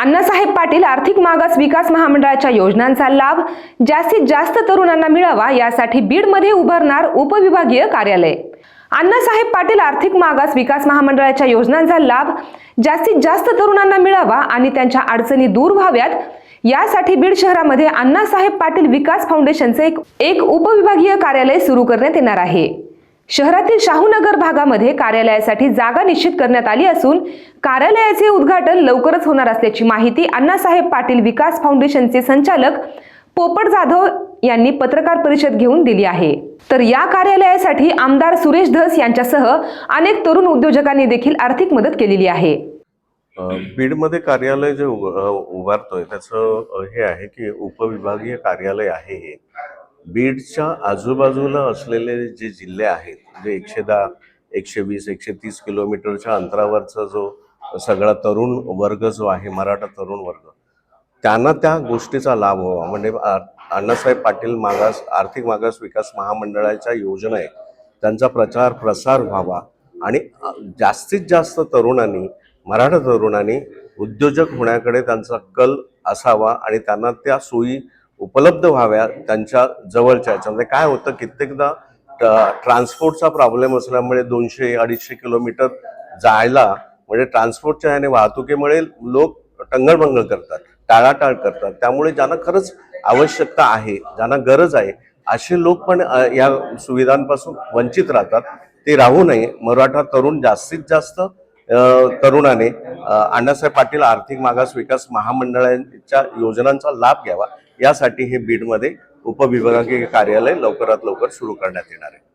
अण्णासाहेब पाटील आर्थिक मागास विकास महामंडळाच्या योजनांचा लाभ जास्तीत जास्त तरुणांना मिळावा यासाठी बीडमध्ये उभारणार उपविभागीय कार्यालय. अण्णासाहेब पाटील आर्थिक मागास विकास महामंडळाच्या योजनांचा लाभ जास्तीत जास्त तरुणांना मिळावा आणि त्यांच्या अडचणी दूर व्हाव्यात यासाठी बीड शहरामध्ये अण्णासाहेब पाटील विकास फाउंडेशनचे एक एक उपविभागीय कार्यालय सुरू करण्यात येणार आहे. शहरातील शाहूनगर भागामध्ये कार्यालयासाठी जागा निश्चित करण्यात आली असून कार्यालयाचे उद्घाटन लवकरच होणार असल्याची माहिती अण्णासाहेब पाटील विकास फाउंडेशनचे संचालक पोपट जाधव यांनी पत्रकार परिषद घेऊन दिली आहे. तर या कार्यालयासाठी आमदार सुरेश धस यांच्यासह अनेक तरुण उद्योजकांनी देखील आर्थिक मदत केलेली आहे. बीडमध्ये कार्यालय जे उभारतोय त्याचं हे आहे की उपविभागीय कार्यालय आहे हे. बीडच्या आजूबाजूला असलेले जे जिल्हे आहेत म्हणजे एकशे दहा एकशे वीस एकशे तीस किलोमीटरच्या अंतरावरचा जो सगळा तरुण वर्ग जो आहे मराठा तरुण वर्ग त्यांना त्या गोष्टीचा लाभ व्हावा. म्हणजे अण्णासाहेब पाटील मागास आर्थिक मागास विकास महामंडळाच्या योजना आहेत त्यांचा प्रचार प्रसार व्हावा. आणि जास्तीत जास्त तरुणांनी मराठा तरुणांनी उद्योजक होण्याकडे त्यांचा कल असावा आणि त्यांना त्या सोयी उपलब्ध व्हाव्या त्यांच्या जवळच्या याच्यामध्ये. म्हणजे काय होतं कित्येकदा ट्रान्सपोर्टचा प्रॉब्लेम असल्यामुळे दोनशे अडीचशे किलोमीटर जायला म्हणजे ट्रान्सपोर्टच्या ह्याने वाहतुकीमुळे लोक टंगळमंगळ करतात टाळाटाळ करतात. त्यामुळे ज्यांना खरंच आवश्यकता आहे ज्यांना गरज आहे असे लोक पण या सुविधांपासून वंचित राहतात. ते राहू नये. मराठा तरुण जास्तीत जास्त तरुणाने अण्णासाहेब पाटील आर्थिक मागास विकास महामंडळाच्या योजनांचा लाभ घ्यावा. यासाठी हे बीडमध्ये उपविभागीय कार्यालय लवकरात लवकर सुरू करण्यात येणार आहे.